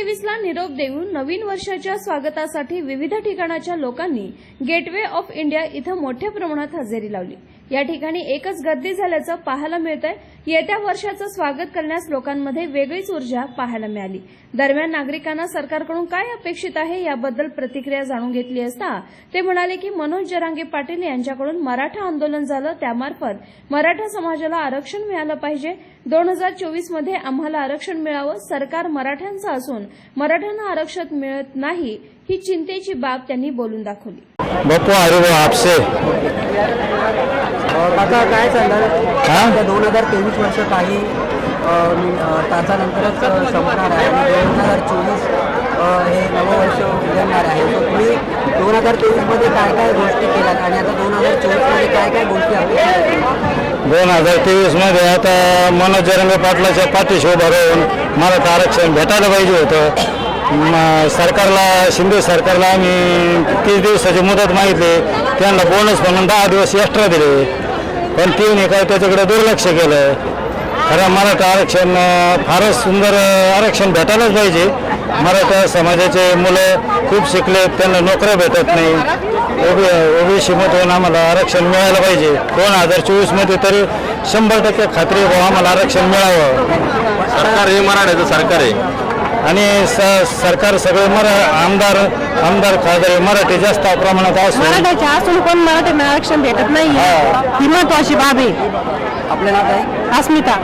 तेवीसला निरोप देऊन नवीन वर्षाच्या स्वागतासाठी विविध ठिकाणाच्या लोकांनी गेटवे ऑफ इंडिया इथं मोठ्या प्रमाणात हजेरी लावली. या ठिकाणी एकच गर्दी झाल्याचं पाहायला मिळतंय. येत्या वर्षाचं स्वागत करण्यास लोकांमध्ये वेगळीच ऊर्जा पाहायला मिळाली. दरम्यान नागरिकांना सरकारकडून काय अपेक्षित आहे याबद्दल प्रतिक्रिया जाणून घेतली असता ते म्हणाले की मनोज जरांगे पाटील यांच्याकडून मराठा आंदोलन झालं त्यामार्फत मराठा समाजाला आरक्षण मिळालं पाहिजे. दोन हजार चोवीसमध्ये आम्हाला आरक्षण मिळावं सरकार मराठ्यांचं असून मराठ्यांना आरक्षण मिळत नाही ही चिंतेची बाब त्यांनी बोलून दाखवली. बप्पू हरिभाऊ आपसे. आता काय चाललं हा? दोन हजार तेवीस वर्ष काही तासानंतरच संपणार आहे. आणि दोन हजार चोवीस हे नववर्ष उजळणार आहे. तर तुम्ही दोन हजार तेवीसमध्ये काय काय गोष्टी केल्यात? आणि आता दोन हजार चोवीसमध्ये काय काय गोष्टी आपल्या दोन हजार तेवीसमध्ये आता मनोज जरंगे पाटलाच्या पाठीशी उभं राहून मराठा आरक्षण भेटायला पाहिजे होतं. म- सरकारला शिंदे सरकारला आम्ही तीस दिवसाची मुदत मागितली. त्यांना बोनस म्हणून दहा दिवस एक्स्ट्रा दिले. पण तिने काय त्याच्याकडे दुर्लक्ष केलं. खरं मराठा आरक्षण अं, फारच सुंदर अं, आरक्षण भेटायलाच पाहिजे. मराठा समाजाचे मुलं खूप शिकले त्यांना नोकऱ्या भेटत नाही. ओबी ओबीसीमधून आम्हाला आरक्षण मिळायला पाहिजे. दोन हजार चोवीसमध्ये तरी शंभर टक्के खात्री आहे आम्हाला आरक्षण मिळावं. सरकार हे मराठ्याचं सरकार आहे. आणि स सरकार सगळे मरा आमदार आमदार खासदार हे मराठी जास्त प्रमाणात असून मराठ्याचे असून पण मराठ्यांना आरक्षण भेटत नाही. ही. महत्वाची बाब आहे. आपल्याला काय? अस्मिता.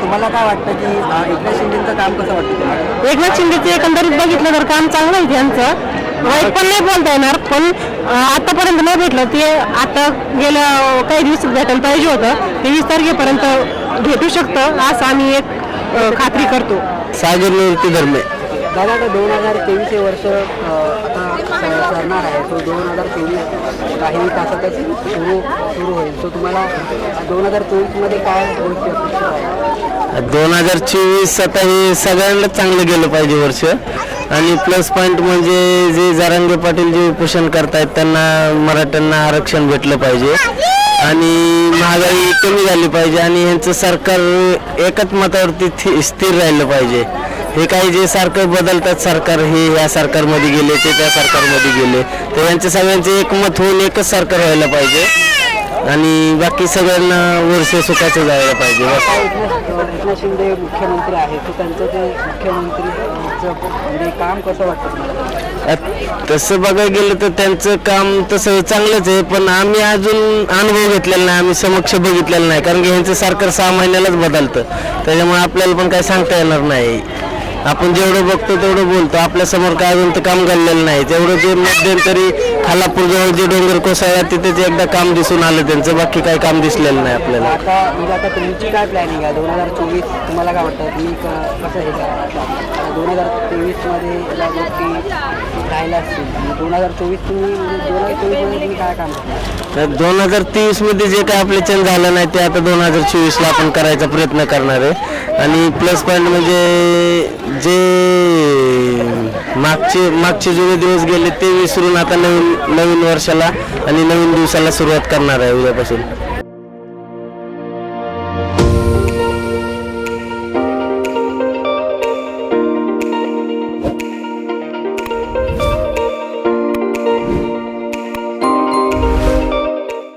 तुम्हाला काय वाटतं की अ, एकनाथ शिंदेचं काम कसं वाटतं तुम्हाला? एकनाथ शिंदेचे एकंदरीत बघितलं तर काम चांगलं आहे त्यांचं. वाईट पण नाही बोलता येणार पण अं, आतापर्यंत नाही भेटलं. ते आता गेल्या अं, काही दिवस भेटायला पाहिजे होतं. ते वीस तारखेपर्यंत भेटू शकतं असं आम्ही एक अं, खात्री करतो. सागर निवृत्ती धर्मे. दादा आता दोन हजार तेवीस हे वर्ष अ, आता स- सरणार आहे. तो दोन हजार तेवीस काही तासातच सुरू सुरू होईल. तो तुम्हाला दोन हजार चोवीसमध्ये काय गोष्टी अपेक्षित आहे दोन हजार चोवीस आता हे सगळ्यांना चांगलं गेलं पाहिजे वर्ष. आणि प्लस पॉईंट म्हणजे जे जारांगे पाटील जे उपोषण करतायत त्यांना मराठ्यांना आरक्षण भेटलं पाहिजे. आणि महागाई कमी झाली पाहिजे आणि यांचं सरकार एकच मतावरती स्थिर राहिलं पाहिजे. हे काही जे सारखं बदलतात सरकार हे या सरकारमध्ये गेले ते त्या सरकारमध्ये गेले. तर यांचं सगळ्यांचे एकमत होऊन एकच सरकार व्हायला पाहिजे. आणि बाकी सगळ्यांना वर्ष सुखाचं जायला पाहिजे. एकनाथ शिंदे मुख्यमंत्री आहेत त्यांचं ते मुख्यमंत्री म्हणजे काम कसं वाटतं तसं बघायला गेलं तर त्यांचं काम तसं चांगलंच आहे पण आम्ही अजून अनुभव घेतलेला नाही आम्ही समक्ष बघितलेलं नाही कारण की ह्यांचं सरकार सहा महिन्यालाच बदलतं. त्याच्यामुळे आपल्याला पण काही सांगता येणार नाही. आपण जेवढं बघतो तेवढं बोलतो. आपल्यासमोर काय अजून तर काम घडलेलं नाही. तेवढं जे मध्यंतरी खालापूरजवळ जे डोंगर कोसळला तिथेच एकदा काम दिसून आलं त्यांचं. बाकी काही काम दिसलेलं नाही आपल्याला. आता म्हणजे आता तुमची काय प्लॅनिंग आहे? दोन हजार चोवीस तुम्हाला काय वाटतं? तुम्ही क- कसं हे करा? दोन हजार तेवीसमध्ये या गोष्टी राहिल्या असतील. दोन हजार चोवीस तुम्ही म्हणजे दोन हजार चोवीसमध्ये तुम्ही काय काम करणार? तर दोन हजार तेवीसमध्ये जे काय आपले चेंज झालं नाही ते आता दोन हजार चोवीस ला आपण करायचा प्रयत्न करणार आहे. आणि प्लस पॉईंट म्हणजे मागचे मागचे जुने दिवस गेले ते विसरून आता नवीन नवीन वर्षाला आणि नवीन दिवसाला सुरुवात करणार आहे उद्यापासून.